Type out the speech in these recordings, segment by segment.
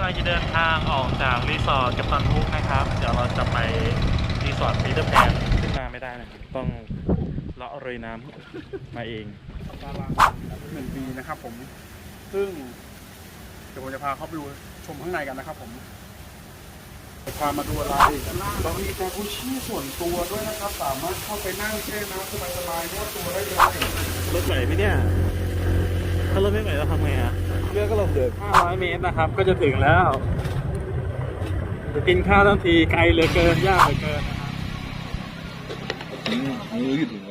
ำลังจะเดินทางออกจากรีสอร์ทกับตันทุกนะครับ เดี๋ยวเราจะไปรีสอร์ทปีเตอร์แพนขึ้นมาไม่ได้นะต้องเลาะเรยน้ำมาเองดาราหนึ่งปีนะครับผม ซึ่งเดี๋ยวผมจะพาเข้าไปดูชมข้างในกันนะครับผมจะพามาดูอะไรเรามีจาคุชี่ส่วนตัวด้วยนะครับ สามารถเข้าไปนั่งแช่น้ำสบายๆนวดตัวได้เลยรถไหวไหมเนี่ย ถ้ารถไม่ไหวเราทำไงอะ เรือก็ลงเดิน500 เมตรนะครับ ก็จะถึงแล้วจะกินข้าวทั้งทีไกลเหลือเกินยากเหลือเกินนะครับมืออยู่ถึง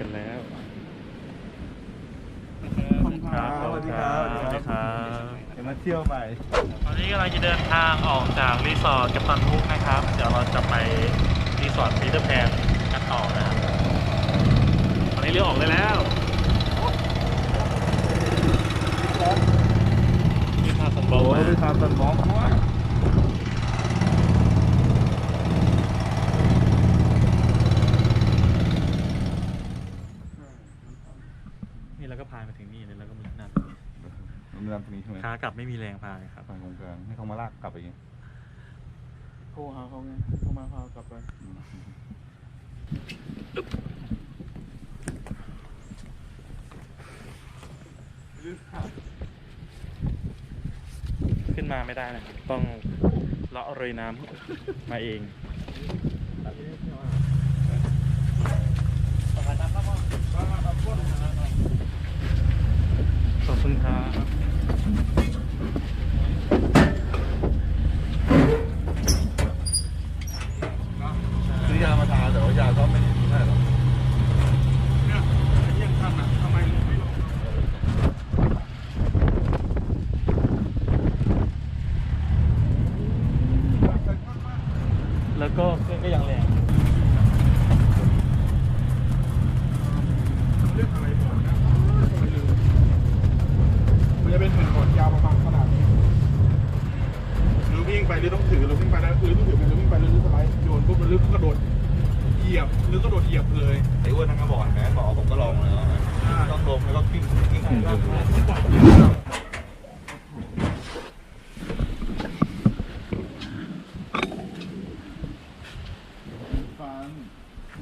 กันแล้วครับสวัสดีครับสวัสดีครับเดี๋ยวมาเที่ยวไปตอนนี้กำลังจะเดินทางออกจากรีสอร์ทกับตันทุกนะครับ เดี๋ยวเราจะไปรีสอร์ทปีเตอร์แพนกันต่อนะครับตอนนี้เรือออกได้แล้วนี่พาสันบอกว่าไปทำสันมองว่า นี่เราก็พายมาถึงนี่เลยแล้วก็มีนั่น มันนำตรงนี้ใช่ไหมขากลับไม่มีแรงพายครับฝั่งตรงกลางให้เขามาลากกลับไปอย่างเงี้ยโทรหาเขาไงโทรมาพากลับไปขึ้นมาไม่ได้นะต้องเลาะเรยน้ำมาเอง ขอบคุณครับ ซื้อยามาทาแต่ว่ายาก็ไม่ได้ใช่หรอก เนี่ยเยี่ยมท่านอะทำไมไม่ลง แล้วก็เครื่องก็ยังแรง เรื่องอะไรก่อนนะไม่ลืมมันจะเป็นแผ่นบอร์ดยาวประมาณขนาดนี้หรือวิ่งไปหรือต้องถือหรือวิ่งไปแล้วหรือต้องถือไปหรือวิ่งไปหรือสไลด์โยนปุ๊บมันลึกก็กระโดดเหยียบหรือก็โดดเหยียบเลย ไอ้อ้วนทั้งกระบอกแหมบอกผมก็ลองแล้วต้องลงแล้วก็กิ้งกิ้งกิ้ง ฟัน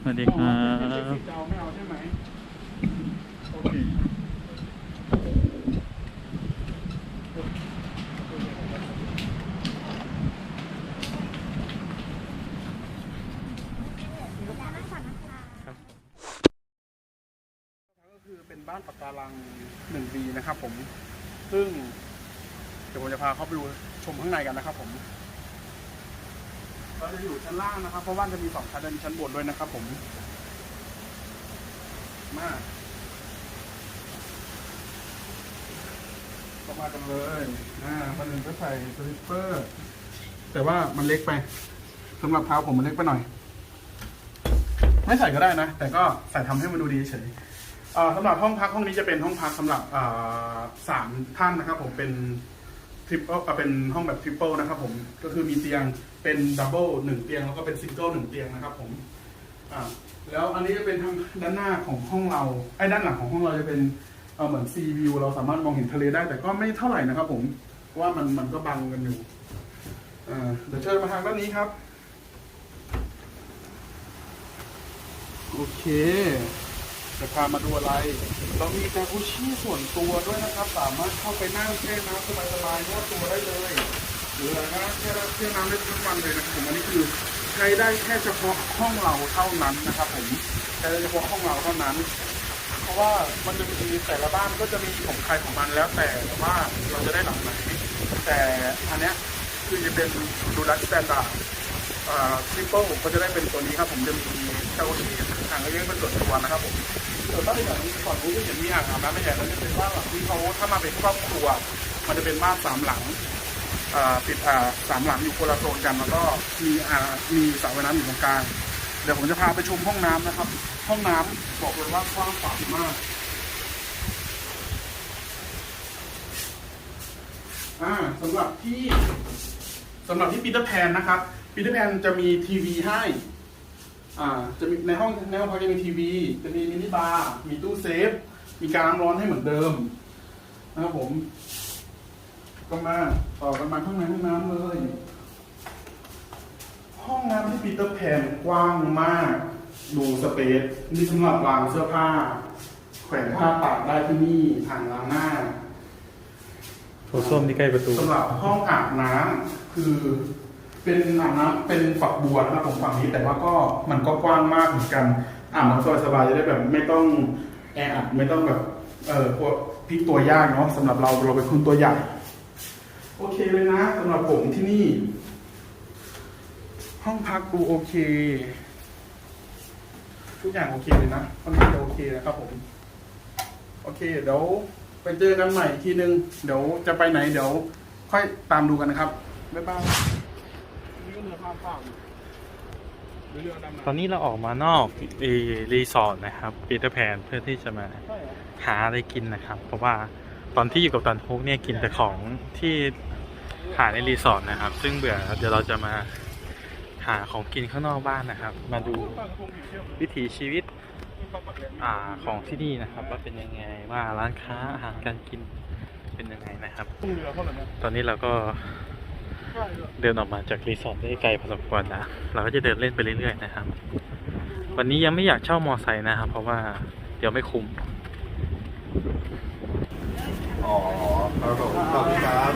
สวัสดีครับ เจ้าไม่เอาใช่ไหมโอเคก็คือเป็นบ้านปะการังหนึ่งปีนะครับผม ซึ่ง เดี๋ยวผมจะพา เข้าไปดูชมข้างในกันนะครับผมเราจะอยู่ชั้นล่างนะครับ เพราะว่าจะมีสองชั้นและมีชั้นบนด้วยนะครับ ผม มาก็มากันเลยอ่ามาหนึ่งก็ใส่สลิปเปอร์ แต่ว่ามันเล็กไปสำหรับเท้าผมมันเล็กไปหน่อย ไม่ใส่ก็ได้นะ แต่ก็ใส่ทำให้มันดูดีเฉยอ่อสำหรับห้องพักห้องนี้จะเป็นห้องพักสำหรับอ่อสามท่านนะครับ ผมเป็น ริปเปิลเป็นห้องแบบทริปเปิลนะครับผมก็คือมีเตียงเป็นดับเบิลหนึ่งเตียงแล้วก็เป็นซิงเกิลหนึ่งเตียงนะครับผมอ่าแล้วอันนี้จะเป็นทางด้านหน้าของห้องเราไอ้ด้านหลังของห้องเราจะเป็นเเหมือนซีวิวเราสามารถมองเห็นทะเลได้แต่ก็ไม่เท่าไหร่นะครับผมว่ามันมันก็บังกันอยู่เดี๋ยวเชิญมาทางด้านนี้ครับ โอเค จะพามาดูอะไรเรามีจากุชี่ส่วนตัวด้วยนะครับ สามารถเข้าไปนั่งแช่น้ำสบายๆนวดตัวได้เลยหรืออะไรนะแช่แช่น้ำได้ทุกวันเลยนะครับผมอันนี้คือใช้ได้แค่เฉพาะห้องเราเท่านั้นนะครับผมใช้ได้เฉพาะห้องเราเท่านั้น เพราะว่ามันจะมีแต่ละบ้านก็จะมีของใครของมันแล้วแต่ว่าเราจะได้หลังไหน แต่อันเนี้ยคือจะเป็นดูดัสแตนดาร์ดทริปเปิลก็จะได้เป็นตัวนี้ครับผมจะมีเจ้าที่ทางเลี้ยงเป็นส่วนตัวนะครับผม ส่วนบ้านนหลังนี้ก่อนรู้ก็เห็นมีอ่างอาบน้ำไม่ใหญ่แล้วจะเป็นบ้านหลังที่เขาถ้ามาเป็นครอบครัว มันจะเป็นบ้านสามหลังอ่าปิดอ่าสามหลังอยู่คนละโซนกันแล้วก็มีอ่ามีสระว่ายน้ำอยู่ตรงกลางเดี๋ยวผมจะพาไปชมห้องน้ำนะครับ ห้องน้ำบอกเลยว่ากว้างขวางมากสำหรับที่สำหรับที่ปีเตอร์แพนนะครับปีเตอร์แพนจะมีทีวีให้ อ่าจะมีในห้องในห้องพักจะมีทีวี จะมีมินิบาร์มีตู้เซฟ มีการน้ำร้อนให้เหมือนเดิม นะครับผมก็มาต่อกันมาข้างในห้องน้ำเลย ห้องน้ำที่ปีเตอร์แพนกว้างมาก ดูสเปซนี่สำหรับวางเสื้อผ้า แขวนผ้าตากได้ที่นี่อ่างล้างหน้าโถส้วมที่ใกล้ประตูสำหรับห้องอาบน้ำคือ เป็นอาน้ำเป็นฝักบัวนะครับผมฝั่งนี้แต่ว่าก็มันก็กว้างมากเหมือนกันอ่าบน้ำสบายๆจะได้แบบไม่ต้องแออัดไม่ต้องแบบเออพวกพลิกตัวยากเนาะสำหรับเราเราเป็นคนตัวใหญ่โอเคเลยนะสำหรับผมที่นี่ ห้องพักดูโอเค ทุกอย่างโอเคเลยนะค่อนข้างจะโอเคนะครับผม โอเคเดี๋ยวไปเจอกันใหม่อีกทีนึง เดี๋ยวจะไปไหนเดี๋ยว ค่อยตามดูกันนะครับ บ๊ายบาย ก็เรือข้ามฟากอยู่หรือเรือดำตอนน้ำนี้เราออกมานอกรีรีสอร์ทนะครับปีเตอร์แพนเพื่อที่จะมาใช่เหรอหาอะไรกินนะครับ เพราะว่าตอนที่อยู่กับตันฮุกเนี่ยกินแต่ของที่หาในรีสอร์ทนะครับ ซึ่งเบื่อครับเดี๋ยวเราจะมาหาของกินข้างนอกบ้านนะครับ มาดูปลากระพงผิวเชี่ยววิถีชีวิตปลาปักแหลมอ่าของที่นี่นะครับว่าเป็นยังไงว่าร้านค้าอาหารการกินเป็นยังไงนะครับต้องเรือเท่านั้นนะตอนนี้เราก็ใช่ เรือเดินออกมาจากรีสอร์ทได้ไกลพอสมควรนะเราก็จะเดินเล่นไปเรื่อยๆนะครับ วันนี้ยังไม่อยากเช่ามอไซค์นะครับ เพราะว่าเดี๋ยวไม่คุ้มอ๋อครับผมขอบคุณครับ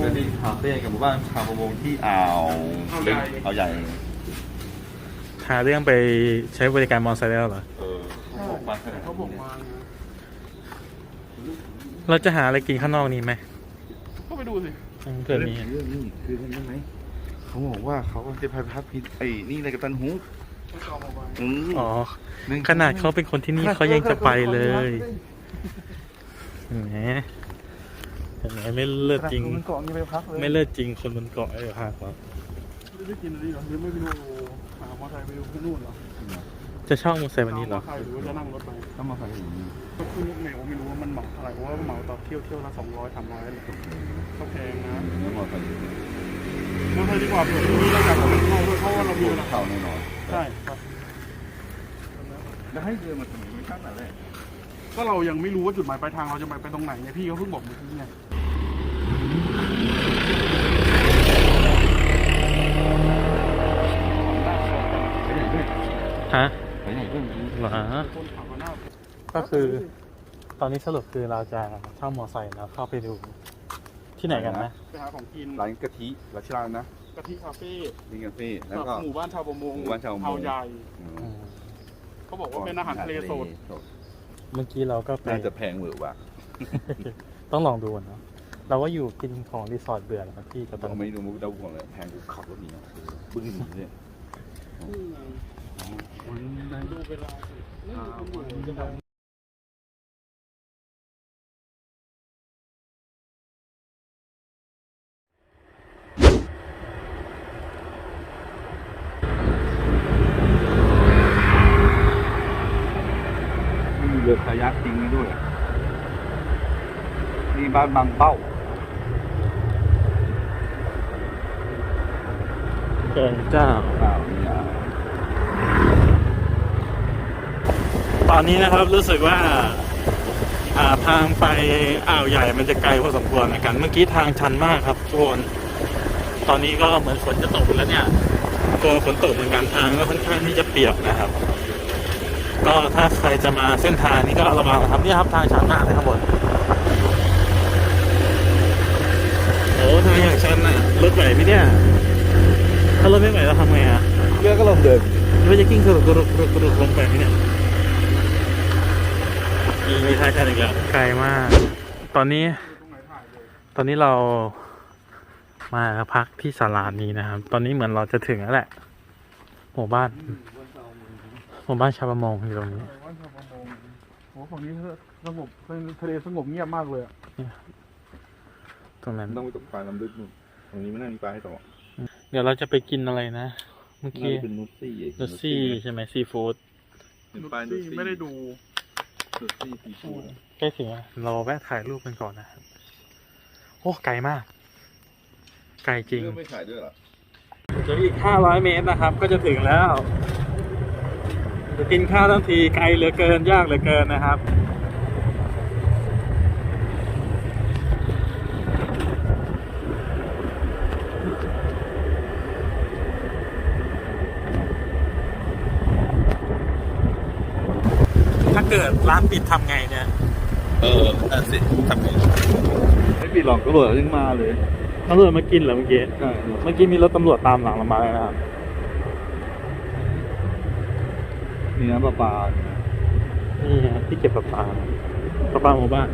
เป็นที่คาเฟ่กับหมู่บ้านชาวประมงที่อ่าวลึกอ่าวใหญ่หาเรื่องไปใช้บริการมอไซค์แล้วเหรอเออเขาบอกมา เขาบอกมาไงเราจะหาอะไรกินข้างนอกนี้ไหมก็ไปดูสิอืมเผื่อมีเรื่องนี้คือเรื่องไหมเขาบอกว่าเขาจะพาพัดพิษไอ้นี่อะไรกับตันหูเขาจองเอาไว้อืมอ๋อขนาดเขาเป็นคนที่นี่เขายังจะไปเลยเห็นไหมเห็นไหมไม่เลิศจริงมันเกาะนี่ไปพักเลยไม่เลิศจริงคนบนเกาะไอ้ภาคเหรอไม่ได้กินอะไรเหรอหรือไม่ไปดูหามอเตอร์ไซค์ไปดูที่นู่นเหรอ จะเช่ามอไซค์วันนี้เหรอมอเตอร์ไซค์หรือว่าจะนั่งรถไปต้องมาใส่อย่างนี้ก็คือไม่ผมไม่รู้ว่ามันเหมาอะไรเพราะว่าเหมาต่อเที่ยวเที่ยวละสองร้อยสามร้อยอะไรก็แพงนะเนื้อมาใส่นั่งไปดีกว่าเผื่อพรุ่นี้เราอยากจะไปเข้าด้วยเพราะว่าเรามีเวลาเข้าแน่นอนใช่ครับแล้วให้เดินมาถึงไม่ขั้นไหนเลยก็เรายังไม่รู้ว่าจุดหมายปลายทางเราจะไปไปตรงไหนไงพี่เขาเพิ่งบอกเมื่อกี้ไงฮะ หนเรื่องนี้เหรอคนขับมาหน้าก็คือตอนนี้สรุปคือเราจะเช่ามอไซค์แล้วเข้าไปดู ที่ไหนกันนะไปหาของกินร้านกะทิรัชรานะกะทิคาเฟ่นี่กาแฟแล้วกับก็หมู่บ้านชาวประมงหมู่บ้านชาวประมงเผาใหญ่อืมอืมเขาบอกว่าเป็นอาหารทะเลสดเมื่อกี้เราก็ไปน่าจะแพงเหวอร์ว่ะต้องลองดูก่อนเนาะเราว่าอยู่กินของรีสอร์ทเบื่อแล้วนะพี่กับตต้ออนงไม่ดูมุกดาวห่วงเลยแพงกูขับรถหนีอะบึ้งเนี่ยดูเวลาสินี่คุณอยู่จะทำมี เรือคายักจริงด้วยนี่บ้านบางเป้าเกินเจ้าอ้าวนี่อะ ต อนนี้นะครับรู้สึกว่าอ่าทางไปอ่าวใหญ่มันจะไกลพอสมควรเหมือนกัน เมื่อกี้ทางชันมากครับทุกคนตอนนี้ก็เหมือนฝนจะตกแล้วเนี่ยกลัวฝนตกเหมือนกันทางก็ค่อนข้างที่จะเปียกนะครับ ก็ถ้าใครจะมาเส้นทางนี้ก็ระวังนะครับนี่ครับทางชันมากเลยครับบนโอ้ทางอย่างชันน่ะรถไหวไหมเนี่ยถ้ารถไม่ไหวเราทำไงอะเรือก็ลงเดินเราจะกิ้งกระโดดกระโดดกระโดดกระโดดลงไปไหมเนี่ย มีมีท้ายกันอีกแล้วไกลมาก ตอนนี้ตรงไหนถ่ายเลยตอนนี้เรามาพักที่ศาลานี้นะครับ ตอนนี้เหมือนเราจะถึงแล้วแหละ หมู่บ้าน หมู่บ้านชาวประมงอยู่ตรงนี้ว่าชาวประมงโหฝั่งนี้สงบทะเลสงบเงียบมากเลยอะตรงนั้น ต้องไปตกปลาลำลึกนู่นตรงนี้ไม่น่ามีปลาให้ต่อเดี๋ยวเราจะไปกินอะไรนะ เมื่อน่ากี้จะเป็นนุชซี่ลูซี่ใช่ไหมซีฟู้ดเป็นปลานุชซี่ไม่ได้ดู นุชซี่ซีฟู้ดใกล้ถึงแล้วเราแวะถ่ายรูปกันก่อนนะครับโอ้ไกลมาก ไกลจริงเรื่องไม่ขายด้วยเหรอจะอีก 500 เมตรนะครับ ก็จะถึงแล้ว จะกินข้าวทั้งทีไกลเหลือเกินยากเหลือเกินนะครับ เกิดร้านปิดทำไงเนี่ย เออนั่นสิทำไงไม่ปีหลอกก็เลยยังมาเลยตำรวจมากินเหรอเมื่อกี้ ใช่เมื่อกี้มีรถตำรวจตามหลังเรามาเลยนะครับมีน้ำประปานี่ฮะที่เก็บประปาประปาหมู่บ้าน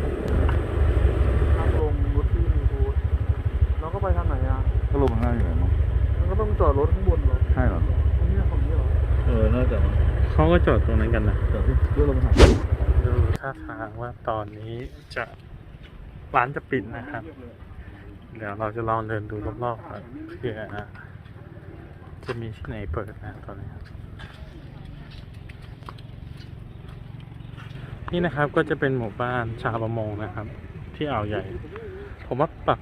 ทางลงรถที่มีบูธแล้วก็ไปทางไหนอะก็ลงข้างล่างอยู่ไหนมั้งมันก็ต้องจอดรถข้างบนเหรอใช่เหรอตรงเนี้ยฝั่งนี้เหรอ เออ น่าจะมั้ง เขาก็จอดตรงนั้นกันนะเดี๋ยวพี่ลงไปหาดูท่าทางว่าตอนนี้จะร้านจะปิดนะครับ เดี๋ยวเราจะลองเดินดูรอบๆก่อนเพื่อจะมีที่ไหนเปิดนะตอนนี้นี่นะครับก็จะเป็นหมู่บ้านชาวประมงนะครับ ที่อ่าวใหญ่ ผมว่าปก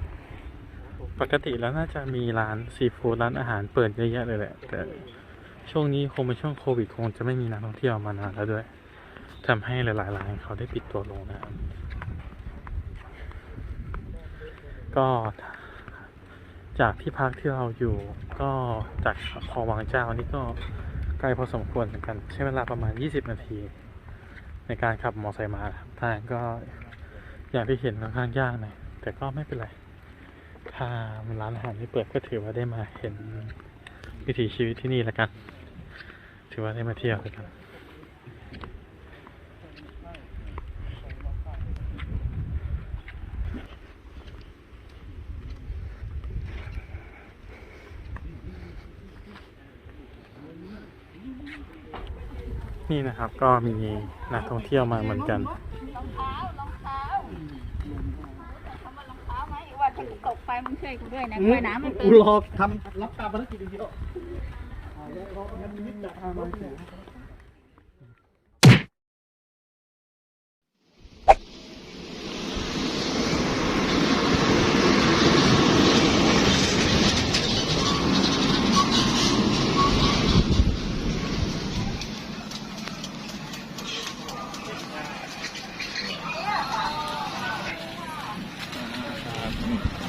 ปกติแล้วน่าจะมีร้านซีฟู้ดร้านอาหารเปิดเยอะแยะเลยแหละแต่ ช่วงนี้คงเป็นช่วงโควิดคงจะไม่มีนักท่องเที่ยวมานานแล้วด้วยทำให้หลายๆร้านเขาได้ปิดตัวลงนะครับก็จากที่พักที่เราอยู่ก็จากคลองวังเจ้านี่ก็ไกลพอสมควรเหมือนกัน ใช้เวลาประมาณ 20 นาที ในการขับมอเตอร์ไซค์มาทางก็อย่างที่เห็นค่อนข้างยากหน่อยแต่ก็ไม่เป็นไร ถ้าร้านอาหารไม่เปิดก็ถือว่าได้มาเห็นวิถีชีวิตที่นี่แล้วกัน ถือว่าได้มาเที่ยวแล้วกันนี่นะครับก็มีนักท่องเที่ยวมาเหมือนกันรองเท้ารองเท้าคำว่ารองเท้าไหมว่าถ้ากูตกไปมึงช่วยกูด้วยนะว่ายน้ำมันเป็นกูรอทำรับตามภารกิจอย่างเดียว งั้นนิดจะพามาที่ไหน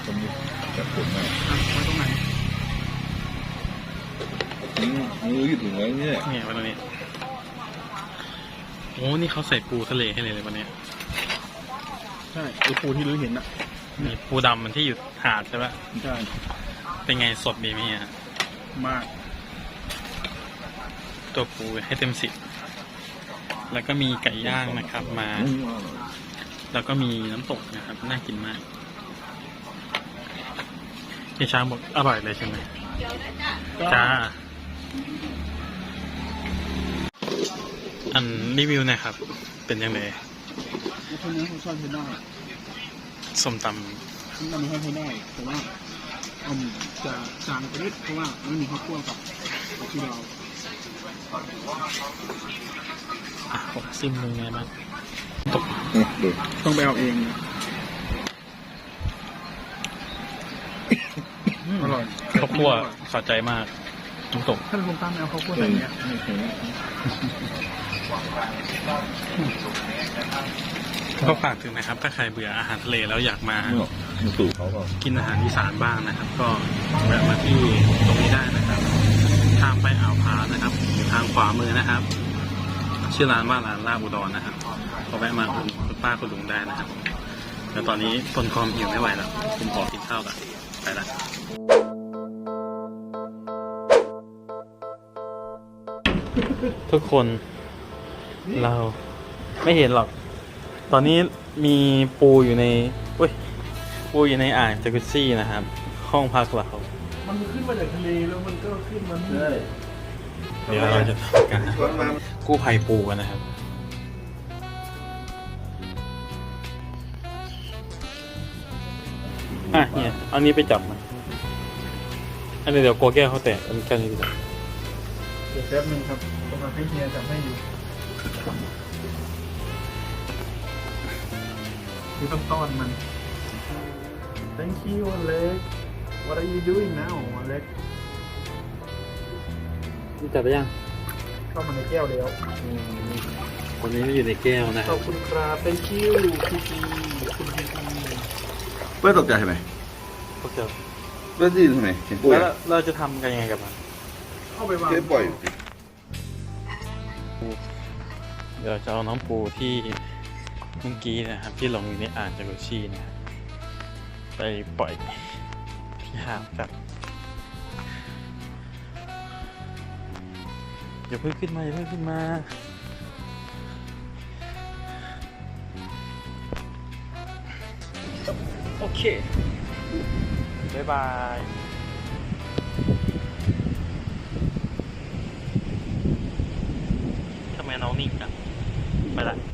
ตรงนี้จับผมไหม ไปตรงไหน นี่มืออยู่ถึงแล้ว เนี่ยเนี่ยวันนี้ โอ้ นี่เขาใส่ปูทะเลให้เลยเลยวันนี้ ใช่ไอ้ปูที่รู้เห็นอะมีปูดำมันที่อยู่หาดใช่ปะใช่เป็นไงสดดีไหมฮะมาก ตัวปูให้เต็มสิบแล้วก็มีไก่ย่างนะครับมา แล้วก็มีน้ำตกนะครับ น่ากินมากที่ช้างบอกอร่อยเลยใช่ไหมจ้า อันรีวิวหนะครับ เป็นยังไงคนนี้เขาชอบใช้ได้ส้มตฉันทำให้ใช้ได้แต่ว่าอืมจะจางไปนิดเพราะว่าไม่มีข้าวคั่วกับกับที่เราำอะผมซิมเลยไงบ้างดูต้องไปเอาเองนะอร่อยข้าวคั่วสะใจมากน้ำตกถ้าเป็นคนตั้มเอาข้าวคั่วใส่เนี้ย ก็ฝากถึงนะครับ ถ้าใครเบื่ออาหารทะเลแล้วอยากมาสู่เขาเปล่ากินอาหารอีสานบ้างนะครับ ก็แวะมาที่ตรงนี้ได้นะครับทางไปอ่าวพานะครับอยู่ทางขวามือนะครับ ชื่อร้านว่าร้านลาบุดรนะครับก็แวะมาคุณป้าคุณลุงได้นะครับแล้วตอนนี้ทนความหิวไม่ไหวแล้วผมขอกินข้าวก่อนไปละทุกคน เราไม่เห็นหรอก ตอนนี้มีปูอยู่ในอุ้ยปูอยู่ในอ่างจากุซซี่นะครับ ห้องพักเรามันขึ้นมาจากทะเลแล้วมันก็ขึ้นมานี่เดี๋ยวเราจะทำการกู้ภัยปูกันนะครับ อะอีอันนี้ไปจับมาอันนี้เดี๋ยวกลัวแก้วเขาแตกอันนี้แค่นี้ดีกว่าเดี๋ยวแป๊บนึงครับกำลังให้เฮียจับให้อยู่ คือต้องต้อนมัน thank you Alex what are you doing now Alex นี่จับไปยังเข้ามาในแก้วแล้ววันนี้อยู่ในแก้วนะขอบคุณครับ thank you พีพีคุณพีพีเพื่อตกใจใช่ไหมพวกเจ้าเพื่อที่ทำไมเห็นป่วยแล้วเราจะทำกันยังไงกับมันเข้าไปวางแค่ปล่อยเดี๋ยวเราจะเอาน้องปูที่ เมื่อกี้นะครับที่ลงอยู่ในอ่างจากุชีนะครับไปปล่อยที่หาดกันอย่าเพิ่งขึ้นมาอย่าเพิ่งขึ้นมาโอเค บ๊ายบายทำไมน้องนิ่งจังไปละ